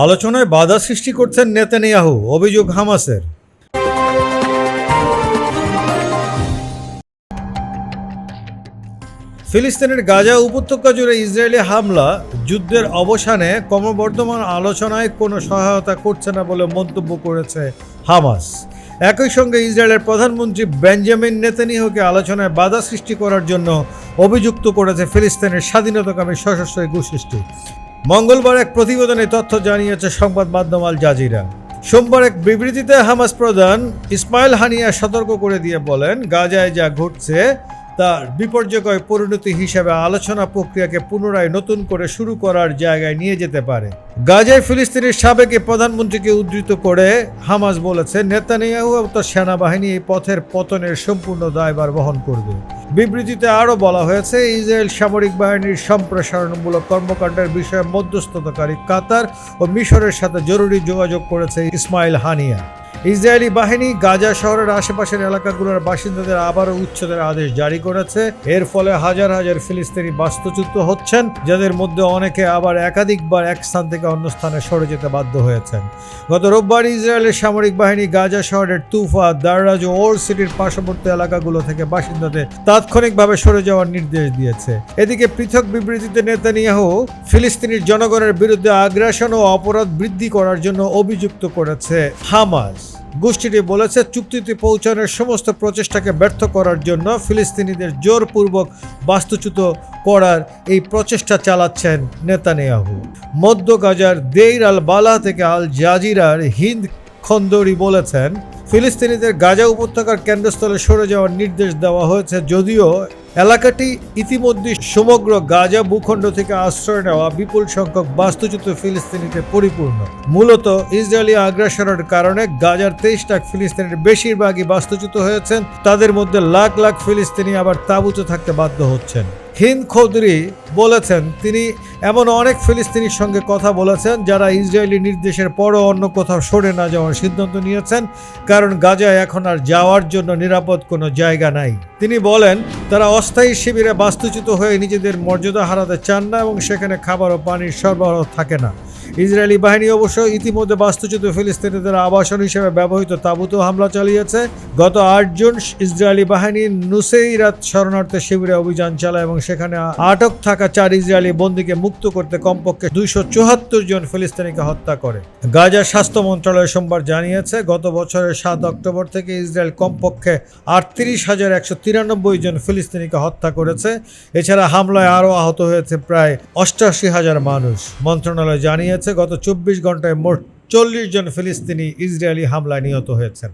আলোচনায় বাধা সৃষ্টি করছেন নেতানিয়াহু, অভিযোগ হামাসের। ফিলিস্তিনের গাজা উপত্যকা জুড়ে ইসরায়েলি হামলা, যুদ্ধের অবসানে ক্রমবর্ধমান আলোচনায় কোনো সহায়তা করছে না বলে মন্তব্য করেছে হামাস। একই সঙ্গে ইসরায়েলের প্রধানমন্ত্রী বেঞ্জামিন নেতানিয়াহুকে আলোচনায় বাধা সৃষ্টি করার জন্য অভিযুক্ত করেছে ফিলিস্তিনের স্বাধীনতাকামী সশস্ত্র গোষ্ঠী মঙ্গলবার এক প্রতিবেদনে তথ্য জানিয়েছে সংবাদ মাধ্যম আল জাজিরা। সোমবার এক বিবৃতিতে হামাস প্রধান ইসমাইল হানিয়া সতর্ক করে দিয়ে বলেন, গাজায় যা ঘটছে তার বিপর্যয় পরিণতি হিসেবে আলোচনা প্রক্রিয়াকে পুনরায় নতুন করে শুরু করার জায়গায় নিয়ে যেতে পারে। গাজায় ফিলিস্তিনের সাবেক প্রধানমন্ত্রীকে উদ্ধৃত করে হামাস বলেছে, নেতানিয়াহু ও তার সেনাবাহিনী এই পথের পতনের সম্পূর্ণ দায়ভার বহন করবে। বিবৃতিতে আরও বলা হয়েছে, ইসরায়েল সামরিক বাহিনীর সম্প্রসারণমূলক কর্মকাণ্ডের বিষয়ে মধ্যস্থতাকারী কাতার ও মিশরের সাথে জরুরি যোগাযোগ করেছে ইসমাইল হানিয়া। ইসরায়েলি বাহিনী গাজা শহরের আশেপাশের এলাকাগুলোর বাসিন্দাদের আবারও উচ্ছেদের আদেশ জারি করেছে। এর ফলে হাজার হাজার ফিলিস্তিনি বাস্তুচ্যুত হচ্ছেন, যাদের মধ্যে অনেকে আবার একাধিকবার এক স্থান থেকে অন্য স্থানে সরে যেতে বাধ্য হয়েছেন। গত রোববার ইসরায়েলের সামরিক বাহিনী গাজা শহরের তুফা, দাররাজ ও ওর সিটির পার্শ্ববর্তী এলাকাগুলো থেকে বাসিন্দাদের তাৎক্ষণিকভাবে সরে যাওয়ার নির্দেশ দিয়েছে। এদিকে পৃথক বিবৃতিতে নেতানিয়াহু ফিলিস্তিনির জনগণের বিরুদ্ধে আগ্রাসন ও অপরাধ বৃদ্ধি করার জন্য অভিযুক্ত করেছে হামাস। গোষ্ঠীটি বলেছে, চুক্তিতে পৌঁছানোর সমস্ত প্রচেষ্টাকে ব্যর্থ করার জন্য ফিলিস্তিনিদের জোরপূর্বক বাস্তুচ্যুত করার এই প্রচেষ্টা চালাচ্ছেন নেতানিয়াহু। মধ্য গাজার দেইর আল বালা থেকে আল জাজিরার হিন্দ খন্দরি বলেছেন, ফিলিস্তিনিদের গাজা উপত্যকার কেন্দ্রস্থলে সরে যাওয়ার নির্দেশ দেওয়া হয়েছে, যদিও এলাকাটি ইতিমধ্যে সমগ্র গাজা ভূখণ্ড থেকে আশ্রয় নেওয়া বিপুল সংখ্যক বাস্তুচ্যুত ফিলিস্তিনিতে পরিপূর্ণ। মূলত ইসরায়েলি আগ্রাসনের কারণে গাজার তেইশ লাখ ফিলিস্তিনের বেশিরভাগই বাস্তুচ্যুত হয়েছেন। তাদের মধ্যে লাখ লাখ ফিলিস্তিনি আবার তাঁবুতে থাকতে বাধ্য হচ্ছেন। হিন্দ খৌদরি বলেছেন, তিনি এমন অনেক ফিলিস্তিনির সঙ্গে কথা বলেছেন যারা ইসরায়েলি নির্দেশের পরও অন্য কোথাও সরে না যাওয়ার সিদ্ধান্ত নিয়েছেন, কারণ গাজায় এখন আর যাওয়ার জন্য নিরাপদ কোনো জায়গা নাই। তিনি বলেন, তারা অস্থায়ী শিবিরে বাস্তুচ্যুত হয়ে নিজেদের মর্যাদা হারাতে চান না এবং সেখানে খাবার ও পানির সরবরাহ থাকে না। ইসরায়েলি বাহিনী অবশ্য ইতিমধ্যে বাস্তুচ্যুত ফিলিস্তিনিদের আবাসন হিসেবে ব্যবহৃত তাঁবুতেও হামলা চালিয়েছে। গত আট জুন ইসরায়েলি বাহিনী নুসেইরাত শরণার্থী শিবিরে অভিযান চালায় এবং সেখানে আটক থাকা চার ইসরায়েলি বন্দীকে মুক্ত করতে কমপক্ষে দুইশো চুয়াত্তর জন ফিলিস্তিনিকে হত্যা করে। গাজার স্বাস্থ্য মন্ত্রণালয় সোমবার জানিয়েছে, গত বছরের সাত অক্টোবর থেকে ইসরায়েল কমপক্ষে আটত্রিশ হাজার একশো তিরানব্বই জন ফিলিস্তিনিকে হত্যা করেছে। এছাড়া হামলায় আরও আহত হয়েছে প্রায় অষ্টাশি হাজার মানুষ। মন্ত্রণালয় জানিয়েছে গত চব্বিশ ঘন্টায় মোট চল্লিশ জন ফিলিস্তিনি ইসরায়েলি হামলায় নিহত হয়েছেন।